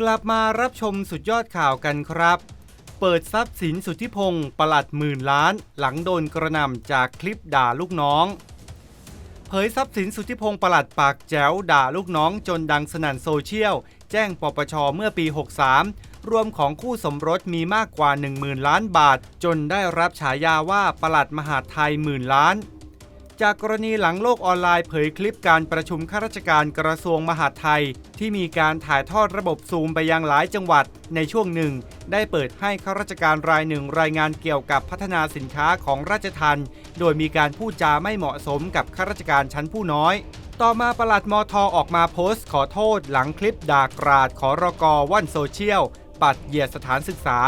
กลับมารับชมสุดยอดข่าวกันครับ เปิดทรัพย์สินสุทธิพงศ์ประหลัดหมื่นล้าน หลังโดนกระหน่ำจากคลิปด่าลูกน้อง เผยทรัพย์สินสุทธิพงศ์ประหลัดปากแจ๋วด่าลูกน้องจนดังสนั่นโซเชียล แจ้งปปชเมื่อปี 63 รวมของคู่สมรสมีมากกว่า 10,000 ล้านบาท จนได้รับฉายาว่าประหลัดมหาไทยหมื่นล้าน จากกรณีหลังโลกออนไลน์เผยคลิปการประชุมข้าราชการกระทรวงมหาดไทย ที่มีการถ่ายทอดระบบซูมไปยังหลายจังหวัด ในช่วงหนึ่ง ได้เปิดให้ข้าราชการรายหนึ่งรายงานเกี่ยวกับพัฒนาสินค้าของราชทันโดยมีการพูดจาไม่เหมาะสมกับข้าราชการชั้นผู้น้อย ต่อมาประหลัดมทออกมาโพสต์ขอโทษหลังคลิปด่ากราดขอรกว่อนโซเชียล ปัดเหยียดสถานศึกษา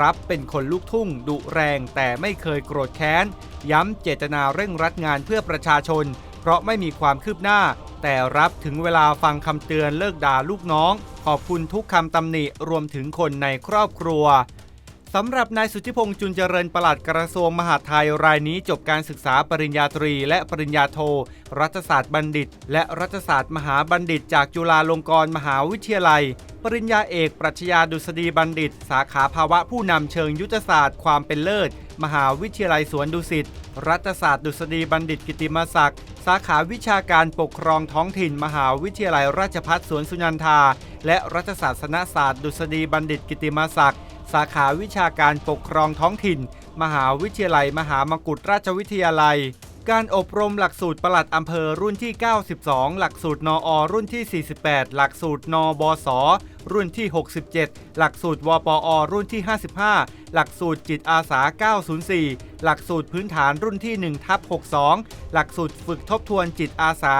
รับเป็นคนลูกทุ่ง ดุแรงแต่ไม่เคยโกรธแค้น ย้ำเจตนาเร่งรัดงานเพื่อประชาชน เพราะไม่มีความคืบหน้า แต่รับถึงเวลาฟังคำเตือนเลิกด่าลูกน้อง ขอบคุณทุกคำตำหนิรวมถึงคนในครอบครัวสำหรับนายสุทธิพงษ์จุนเจริญปลัดกระทรวงมหาดไทยรายนี้จบการศึกษาปริญญาตรี และปริญญาโท รัฐศาสตร์บัณฑิต และรัฐศาสตร์มหาบัณฑิตจากจุฬาลงกรณ์มหาวิทยาลัย ปริญญาเอก ปรัชญาดุษฎีบัณฑิต สาขาภาวะผู้นำเชิงยุทธศาสตร์ความเป็นเลิศ มหาวิทยาลัยสวนดุสิต รัฐศาสตร์ดุษฎีบัณฑิตกิติมศักดิ์ สาขาวิชาการปกครองท้องถิ่น มหาวิทยาลัยราชภัฏสวนสุนันทา และรัฐศาสตร์ศาสตร์ ดุษฎีบัณฑิตกิติมศักดิ์ สาขาวิชาการปกครองท้องถิ่น มหาวิทยาลัย มหามกุฏราชวิทยาลัยการอบรมหลักสูตรปลัดอำเภอรุ่นที่ 92 หลักสูตรนออรุ่นที่ 48 หลักสูตรนอบอส รุ่นที่ 67 หลักสูตรวปอ รุ่นที่ 55 หลักสูตรจิตอาสา 904 หลักสูตรพื้นฐานรุ่นที่1ทับ62 หลักสูตรฝึกทบทวนจิตอาสา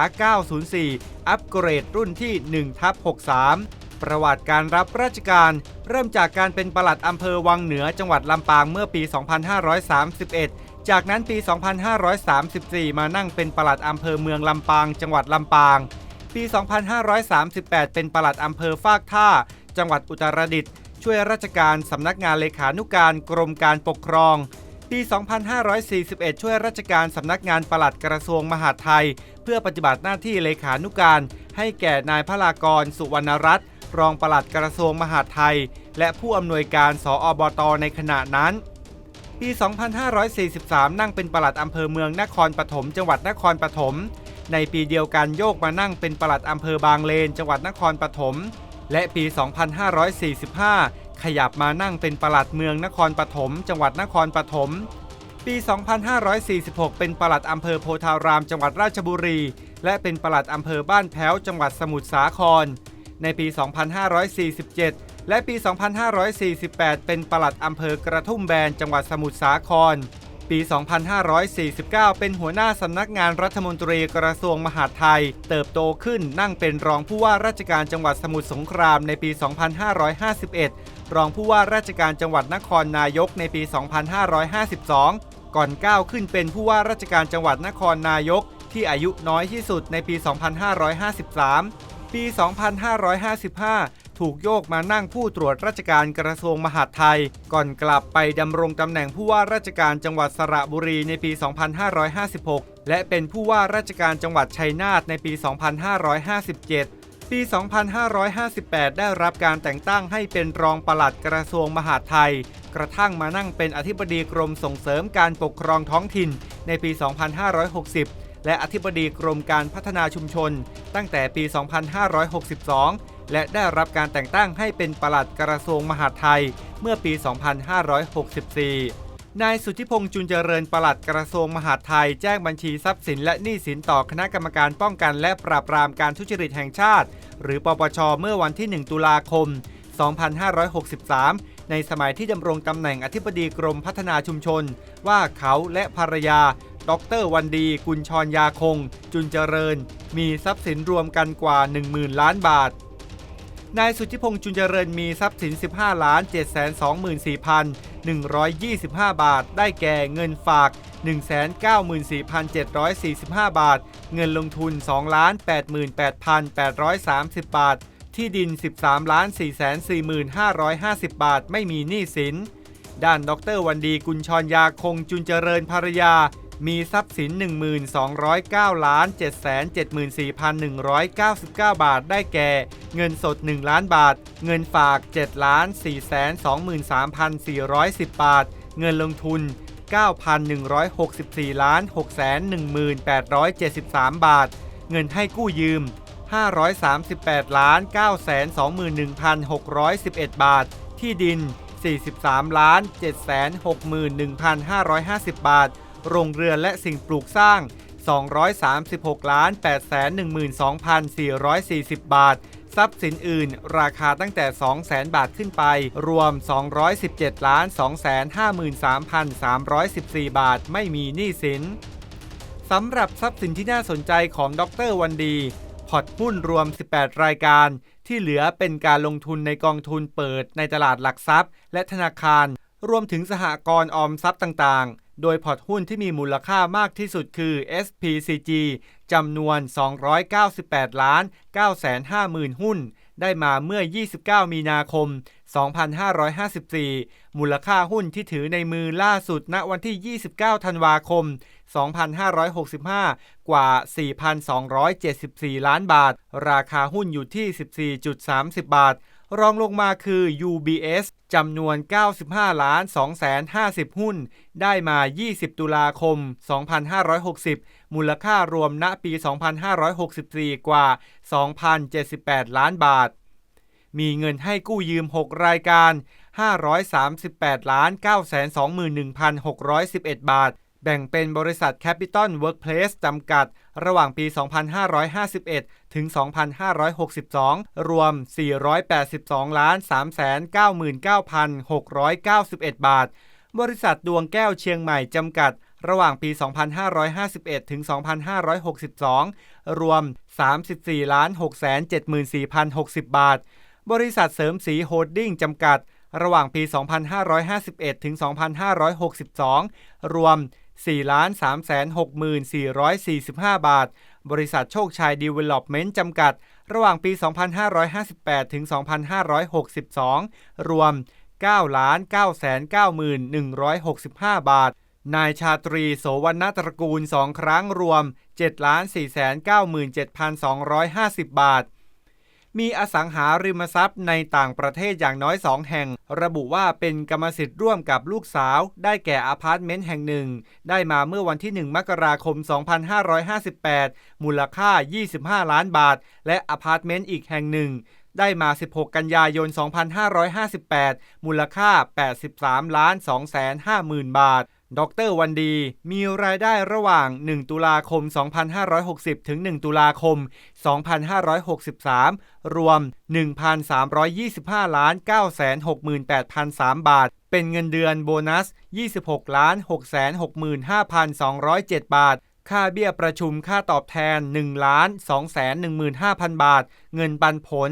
904 อัปเกรดรุ่นที่1ทับ63ประวัติการรับราชการ เริ่มจากการเป็นปลัดอำเภอวังเหนือจังหวัดลำปางเมื่อปี 2531 จากนั้นปี 2534 มานั่งเป็นปลัดอำเภอเมืองลำปาง จังหวัดลำปาง ปี 2538 เป็นปลัดอำเภอฟากท่า จังหวัดอุตรดิตถ์ช่วยราชการสำนักงานเลขานุการกรมการปกครอง ปี 2541 ช่วยราชการสำนักงานปลัดกระทรวงมหาดไทย เพื่อปฏิบัติหน้าที่เลขานุการ ให้แก่นายพลากรสุวรรณรัตน์รองปลัดกระทรวงมหาดไทย และผู้อำนวยการสออบตในขณะนั้น ปี 2543 นั่งเป็นปลัดอำเภอเมืองนครปฐมจังหวัดนครปฐม ในปีเดียวกันโยกมานั่งเป็นปลัดอำเภอบางเลน จังหวัดนครปฐมและปี 2545 ขยับมานั่งเป็นปลัดเมืองนครปฐมจังหวัดนครปฐมปี 2546 เป็นปลัดอำเภอโพธาราม จังหวัดราชบุรี และเป็นปลัดอำเภอบ้านแพ้ว จังหวัดสมุทรสาคร ในปี 2547 และปี 2548 เป็นปลัดอำเภอกระทุ่มแบน จังหวัดสมุทรสาคร ปี 2549 เป็นหัวหน้าสำนักงานรัฐมนตรีกระทรวงมหาดไทย เติบโตขึ้นนั่งเป็นรองผู้ว่าราชการจังหวัดสมุทรสงครามในปี 2551 รองผู้ว่าราชการจังหวัดนครนายกในปี 2552 ก่อนก้าวขึ้นเป็นผู้ว่าราชการจังหวัดนครนายก ที่อายุน้อยที่สุดในปี 2553 ปี 2555 ถูกโยกมานั่งผู้ตรวจราชการกระทรวงมหาดไทย ก่อนกลับไปดำรงตำแหน่งผู้ว่าราชการจังหวัดสระบุรีในปี 2556 และเป็นผู้ว่าราชการจังหวัดชัยนาทในปี 2557ปี 2558 ได้รับการแต่งตั้งให้เป็นรองปลัดกระทรวงมหาดไทย กระทั่งมานั่งเป็นอธิบดีกรมส่งเสริมการปกครองท้องถิ่นในปี 2560 และอธิบดีกรมการพัฒนาชุมชน ตั้งแต่ปี 2562 และได้รับการแต่งตั้งให้เป็นปลัดกระทรวงมหาดไทยเมื่อปี 2564นายสุทธิพงษ์จุนเจริญปลัดกระทรวงมหาดไทยแจ้งบัญชีทรัพย์สินและหนี้สินต่อคณะกรรมการป้องกันและปราบปรามการทุจริตแห่งชาติ หรือปปช เมื่อวันที่ 1 ตุลาคม 2563 ในสมัยที่ดำรงตำแหน่งอธิบดีกรมพัฒนาชุมชน ว่าเขาและภรรยา ดรวันดี กุลชรยาคง จุนเจริญ มีทรัพย์สินรวมกันกว่า 10,000 ล้านบาท นายสุทธิพงษ์จุนเจริญมีทรัพย์สิน 15 ล้าน 724,125 บาท ได้แก่เงินฝาก 194,745 บาท เงินลงทุน2,88,830 บาท ที่ดิน 13 ล้าน 445,550 บาท ไม่มีหนี้สิน ด้านดรวันดีกุลชรยาคงจุนเจริญภรรยา มีทรัพย์สิน 1209ล้าน774,199 บาท ได้แก่ เงินสด 1 ล้านบาท เงินฝาก 7 ล้าน 423,410 บาท เงินลงทุน 9,164ล้าน618,73 บาท เงินให้กู้ยืม 538ล้าน921,611 บาท ที่ดิน 43ล้าน761,550 บาท โรงเรือนและสิ่งปลูกสร้าง 236ล้าน812,440 บาท ทรัพย์สินอื่น ราคาตั้งแต่ 200,000 บาทขึ้นไป รวม 217ล้าน253,314 บาท ไม่มีหนี้สินสำหรับทรัพย์สินที่น่าสนใจของดรวันดีพอร์ตหุ้นรวม 18 รายการ ที่เหลือเป็นการลงทุนในกองทุนเปิดในตลาดหลักทรัพย์ และธนาคาร รวมถึงสหกรณ์ออมทรัพย์ต่างๆ โดยพอร์ตหุ้นที่มีมูลค่ามากที่สุดคือ SPCG จำนวน 298 ล้าน950,000 หุ้น ได้มาเมื่อ 29 มีนาคม 2554 มูลค่าหุ้นที่ถือในมือล่าสุดณวันที่ 29 ธันวาคม 2565 กว่า 4,274 ล้านบาท ราคาหุ้นอยู่ที่ 14.30 บาท รองลงมาคือ UBS จำนวน 95 ล้าน2แสน50 หุ้น ได้มา 20 ตุลาคม 2560 มูลค่ารวมณปี 2564 กว่า 2,078 ล้านบาท มีเงินให้กู้ยืม 6 รายการ 538 ล้าน921,611 บาท แบ่งเป็นบริษัท Capital Workplace จำกัด ระหว่างปี 2551 ถึง 2562 รวม 482ล้าน399,691 บาท บริษัทดวงแก้วเชียงใหม่จำกัด ระหว่างปี 2551 ถึง 2562 รวม 34ล้าน674,060 บาท บริษัทเสริมสีโฮดดิ้งจำกัดระหว่างปี 2551 ถึง 2562 รวม 4,364,445 บาท บริษัทโชคชัยดีเวล็อปเมนต์จำกัด ระหว่างปี 2558 ถึง 2562 รวม 9,991,165 บาท นายชาตรีโสวรรณตระกูล 2 ครั้งรวม 7,497,250 บาท มีอสังหาริมทรัพย์ในต่างประเทศอย่างน้อย 2 แห่ง ระบุว่าเป็นกรรมสิทธิ์ร่วมกับลูกสาว ได้แก่อพาร์ตเมนต์แห่งหนึ่ง ได้มาเมื่อวันที่ 1 มกราคม 2558 มูลค่า 25 ล้านบาท และอพาร์ตเมนต์อีกแห่งหนึ่งได้มา 16 กันยายน 2558 มูลค่า 83 ล้าน 2 5 0 0 0 0 บาท ดรวันดีมีรายได้ระหว่าง 1 ตุลาคม 2560 ถึง 1 ตุลาคม 2563 รวม 1,325ล้าน968,003 บาท เป็นเงินเดือนโบนัส 26ล้าน665,207 บาท ค่าเบี้ยประชุมค่าตอบแทน1ล้าน215,000 บาท เงินปันผล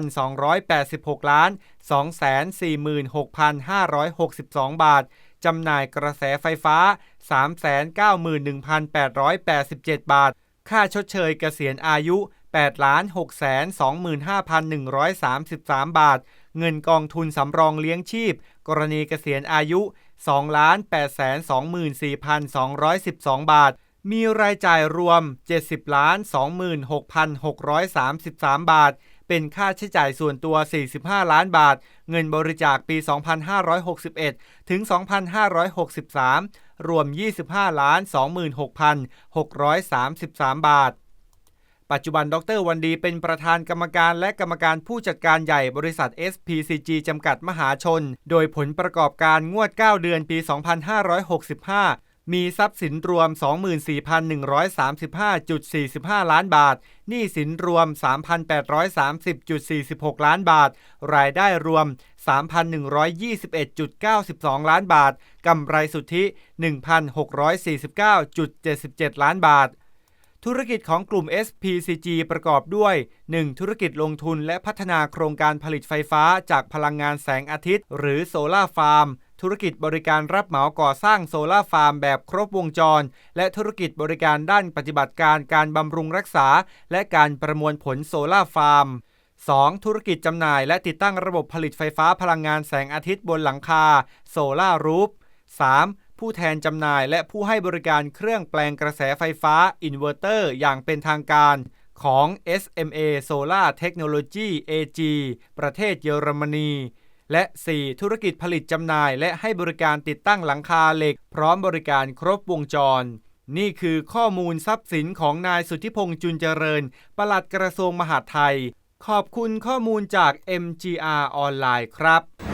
1,286ล้าน246,562 บาท จำหน่ายกระแสไฟฟ้า 391,887 บาท ค่าชดเชยเกษียณอายุ 8,625,133 บาท เงินกองทุนสำรองเลี้ยงชีพ กรณีเกษียณอายุ 2,824,212 บาท มีรายจ่ายรวม 70,26,633 บาท เป็นค่าใช้จ่ายส่วนตัว 45 ล้านบาท เงินบริจาคปี 2561 ถึง 2563 รวม 25 ล้าน 26,633 บาท ปัจจุบันดรวันดีเป็นประธานกรรมการและกรรมการผู้จัดการใหญ่บริษัท SPCG จำกัดมหาชน โดยผลประกอบการงวด 9 เดือนปี 2565 มีทรัพย์สินรวม 24,135.45 ล้านบาท หนี้สินรวม 3,830.46 ล้านบาท รายได้รวม 3,121.92 ล้านบาท กำไรสุทธิ 1,649.77 ล้านบาท ธุรกิจของกลุ่ม SPCG ประกอบด้วย 1. ธุรกิจลงทุนและพัฒนาโครงการผลิตไฟฟ้าจากพลังงานแสงอาทิตย์ หรือโซลาร์ฟาร์ม ธุรกิจบริการรับเหมาก่อสร้างโซลาฟาร์มแบบครบวงจร และธุรกิจบริการด้านปฏิบัติการการบำรุงรักษา และการประมวลผลโซลาฟาร์ม 2. ธุรกิจจำหน่ายและติดตั้งระบบผลิตไฟฟ้าพลังงานแสงอาทิตย์บนหลังคาโซลารูฟ 3. ผู้แทนจำหน่ายและผู้ให้บริการเครื่องแปลงกระแสไฟฟ้าอินเวอร์เตอร์อย่างเป็นทางการของ SMA Solar Technology AG ประเทศเยอรมนี และ 4. ธุรกิจผลิตจำหน่าย และให้บริการติดตั้งหลังคาเหล็ก พร้อมบริการครบวงจร นี่คือข้อมูลทรัพย์สินของนายสุทธิพงษ์จุนเจริญ ปลัดกระทรวงมหาดไทย ขอบคุณข้อมูลจาก MGR ออนไลน์ครับ